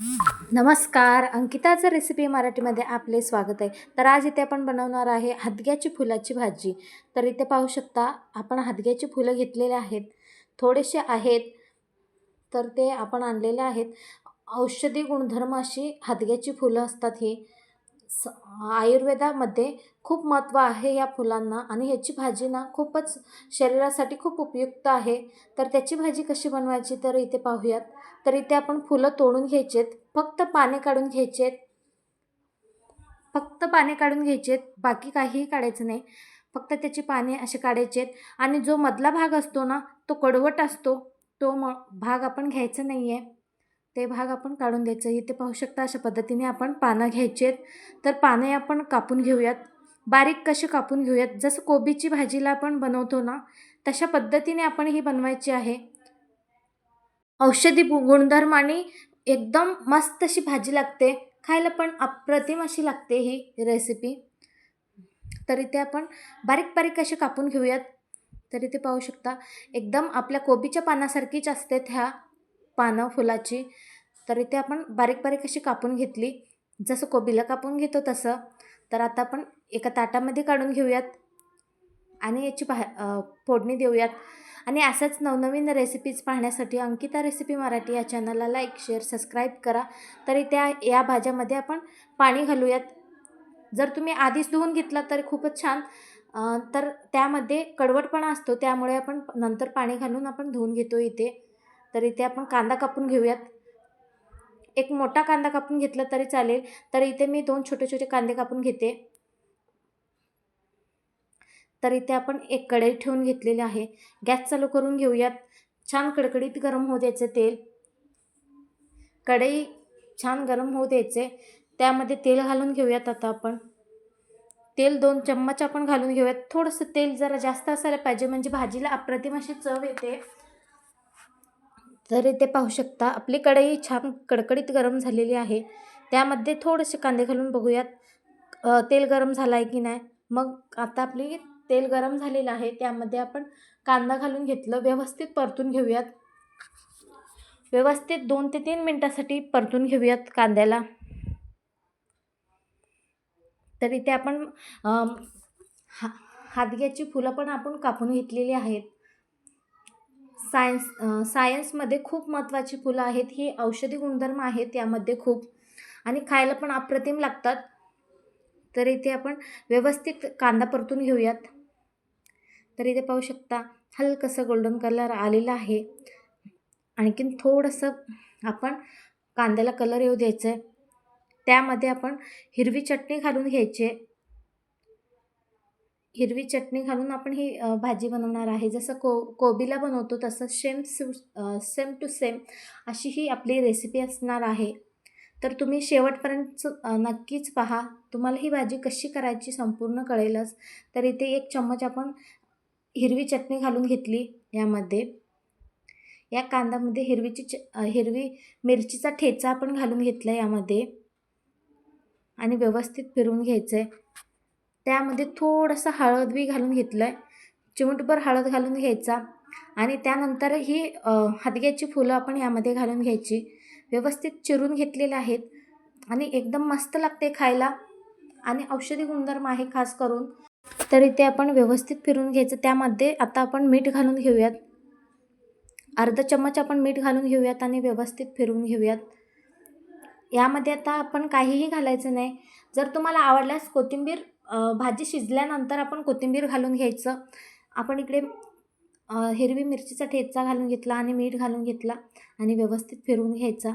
नमस्कार अंकिताचं रेसिपी मराठीमध्ये आपले स्वागत आहे. तर आज इथे आपण बनवणार आहे हदग्याची फुलाची भाजी. तर इथे पाहू शकता आपण हदग्याची फुलं घेतलेले आहेत. थोडेसे आहेत तर ते आपण आणलेले आहेत. औषधी गुणधर्म अशी हदग्याची फुलं असतात ही. स आयुर्वेदामध्ये खूप महत्त्व आहे या फुलांना आणि ह्याची भाजी ना खूपच शरीरासाठी खूप उपयुक्त आहे. तर त्याची भाजी कशी बनवायची तर इथे पाहूयात. तर इथे आपण फुलं तोडून घ्यायचेत. फक्त पाने काढून घ्यायचेत. फक्त पाने काढून घ्यायचेत. बाकी काहीही काढायचं नाही. फक्त त्याची पाने असे काढायचेत. आणि जो मधला भाग असतो ना तो कडवट असतो. तो म भाग आपण घ्यायचा नाही आहे ते भाग आपण काढून द्यायचं इथे पाहू शकता अशा पद्धतीने आपण पानं घ्यायचेत. तर पाने आपण कापून घेऊयात. बारीक कसे कापून घेऊयात? जसं कोबीची भाजीला आपण बनवतो ना तशा पद्धतीने आपण ही बनवायची आहे. औषधी गुणधर्म आणि एकदम मस्त अशी भाजी लागते. खायला पण अप्रतिम अशी लागते ही रेसिपी तर इथे आपण बारीक बारीक असे कापून घेऊयात. तर इथे पाहू शकता एकदम आपल्या कोबीच्या पानासारखीच असते ह्या पानं फुलाची. तर इथे आपण बारीक बारीक अशी कापून घेतली. जसं कोबीला कापून घेतो तसं. तर आता आपण एका ताटामध्ये काढून घेऊयात. आणि याची भा फोडणी देऊयात. आणि असंच नवनवीन रेसिपीज पाहण्यासाठी अंकिता रेसिपी मराठी या चॅनलला लाईक शेअर सबस्क्राईब करा. तरी त्या या भाज्यामध्ये आपण पाणी घालूयात. जर तुम्ही आधीच धुवून घेतला तर खूपच छान. तर त्यामध्ये कडवटपणा असतो. त्यामुळे आपण नंतर पाणी घालून आपण धुवून घेतो इथे. तर इथे आपण कांदा कापून घेऊयात. एक मोठा कांदा कापून घेतला तरी चालेल. तर इथे मी दोन छोटे छोटे कांदे कापून घेते. तर इथे आपण एक कढई ठेवून घेतलेली आहे. गॅस चालू करून घेऊयात. छान कडकडीत गरम होऊ द्यायचं तेल. कढई छान गरम होऊ द्यायचे. त्यामध्ये तेल घालून घेऊयात आता आपण. तेल दोन चम्मच आपण घालून घेऊयात. थोडंसं तेल जरा जास्त असायला पाहिजे. म्हणजे भाजीला अप्रतिम अशी चव येते. तर इथे पाहू शकता आपली कढई छान कडकडीत गरम झालेली आहे. त्यामध्ये थोडेसे कांदे घालून बघूयात. तेल गरम झालं आहे की नाही? मग आता आपली तेल गरम झालेलं आहे. त्यामध्ये आपण कांदा घालून घेतलं. व्यवस्थित परतून घेऊयात. व्यवस्थित दोन ते तीन मिनटासाठी परतून घेऊयात कांद्याला. तर इथे आपण हा हादग्याची फुलं पण आपण कापून घेतलेली आहेत. सायन्स सायन्समध्ये खूप महत्त्वाची फुलं आहेत. ही औषधी गुणधर्म आहेत यामध्ये खूप. आणि खायला पण अप्रतिम लागतात. तर इथे आपण व्यवस्थित कांदा परतून घेऊयात. तर इथे पाहू शकता हलकंसं गोल्डन कलर आलेला आहे. आणखीन थोडंसं आपण कांद्याला कलर येऊ द्यायचं आहे त्यामध्ये आपण हिरवी चटणी घालून घ्यायची आहे. हिरवी चटणी घालून आपण ही भाजी बनवणार आहे. जसं को कोबीला बनवतो तसं सेम सेम टू सेम अशी ही आपली रेसिपी असणार आहे. तर तुम्ही शेवटपर्यंत नक्कीच पहा. तुम्हाला ही भाजी कशी करायची संपूर्ण कळेलच. तर इथे एक चम्मच आपण हिरवी चटणी घालून घेतली यामध्ये. या कांद्यामध्ये हिरवीची च हिरवी मिरचीचा ठेचा आपण घालून घेतला यामध्ये. आणि व्यवस्थित फिरवून घ्यायचं आहे त्यामध्ये थोडंसं हळद बी घालून घेतलं आहे चिमूटभर हळद घालून घ्यायचा. आणि त्यानंतर ही अ, हदग्याची फुलं आपण यामध्ये घालून घ्यायची. व्यवस्थित चिरून घेतलेले आहेत. आणि एकदम मस्त लागते खायला. आणि औषधी गुणधर्म आहे खास करून. तर इथे आपण व्यवस्थित फिरून घ्यायचं. त्यामध्ये आता आपण मीठ घालून घेऊयात. अर्धा चम्मच आपण मीठ घालून घेऊयात आणि व्यवस्थित फिरून घेऊयात. यामध्ये आता आपण काहीही घालायचं नाही. जर तुम्हाला आवडल्यास कोथिंबीर भाजी शिजल्यानंतर आपण कोथिंबीर घालून घ्यायचं. आपण इकडे हिरवी मिरचीचा ठेचा घालून घेतला आणि मीठ घालून घेतला आणि व्यवस्थित फिरवून घ्यायचा.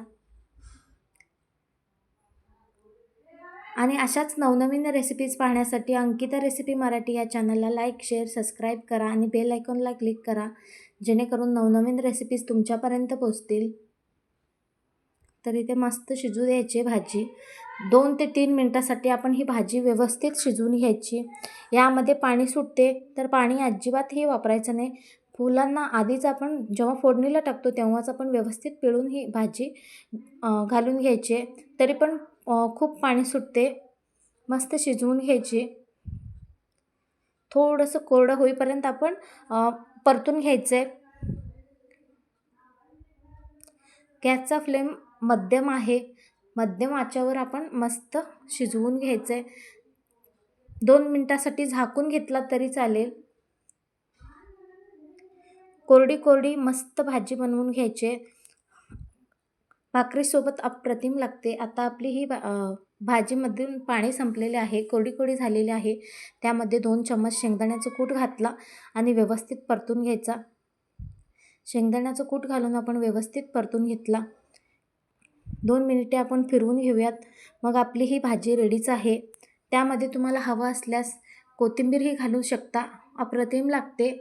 आणि अशाच नवनवीन रेसिपीज पाहण्यासाठी अंकिता रेसिपी मराठी या चॅनलला लाईक शेअर सबस्क्राईब करा आणि बेल आयकॉनला क्लिक करा जेणेकरून नवनवीन रेसिपीज तुमच्यापर्यंत पोचतील तर इथे मस्त शिजू द्यायची भाजी. दोन ते तीन मिनटासाठी आपण ही भाजी व्यवस्थित शिजवून घ्यायची. यामध्ये पाणी सुटते तर पाणी अजिबातही वापरायचं नाही. फुलांना आधीच आपण जेव्हा फोडणीला टाकतो तेव्हाच आपण व्यवस्थित पिळून ही भाजी घालून घ्यायची. तरी पण खूप पाणी सुटते. मस्त शिजवून घ्यायची. थोडंसं कोरडं होईपर्यंत आपण परतून घ्यायचं. आहे गॅसचा फ्लेम मध्यम आहे. मध्यम आचेवर आपण मस्त शिजवून घ्यायचं आहे दोन मिनटासाठी झाकून घेतला तरी चालेल. कोरडी कोरडी मस्त भाजी बनवून घ्यायची. आहे भाकरीसोबत अप्रतिम लागते. आता आपली ही भा भाजीमधून पाणी संपलेले आहे. कोरडी कोरडी झालेली आहे. त्यामध्ये दोन चम्मच शेंगदाण्याचं कूट घातला आणि व्यवस्थित परतून घ्यायचा. शेंगदाण्याचं कूट घालून आपण व्यवस्थित परतून घेतला. दोन मिनिटे आपण फिरवून घेऊयात. मग आपली ही भाजी रेडीच आहे. त्यामध्ये तुम्हाला हवं असल्यास कोथिंबीरही घालू शकता. अप्रतिम लागते.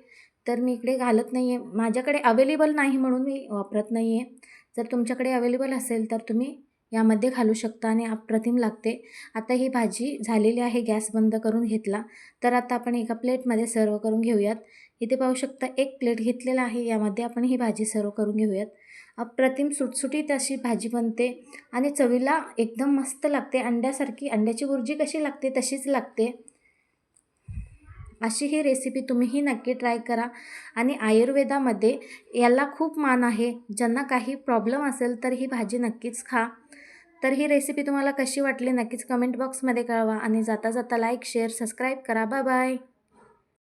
तर मी इकडे घालत नाही आहे माझ्याकडे अवेलेबल नाही म्हणून मी वापरत नाही आहे जर तुमच्याकडे अवेलेबल असेल तर तुम्ही यामध्ये घालू शकता आणि अप्रतिम लागते. आता ही भाजी झालेली आहे. गॅस बंद करून घेतला. तर आता आपण एका प्लेटमध्ये सर्व करून घेऊयात. इथे पाहू शकता एक प्लेट घेतलेला आहे. यामध्ये आपण ही भाजी सर्व करून घेऊयात. अप्रतिम सुटसुटीत अशी भाजी बनते आणि चवीला एकदम मस्त लागते. अंड्यासारखी अंड्याची भुर्जी कशी लागते तशीच लागते. अशी ही रेसिपी तुम्हीही नक्की ट्राय करा. आणि आयुर्वेदामध्ये याला खूप मान आहे. ज्यांना काही प्रॉब्लेम असेल तर ही भाजी नक्कीच खा. तर ही रेसिपी तुम्हाला कशी वाटली नक्कीच कमेंट बॉक्समध्ये कळवा. आणि जाता जाता लाईक शेअर सबस्क्राईब करा. Bye bye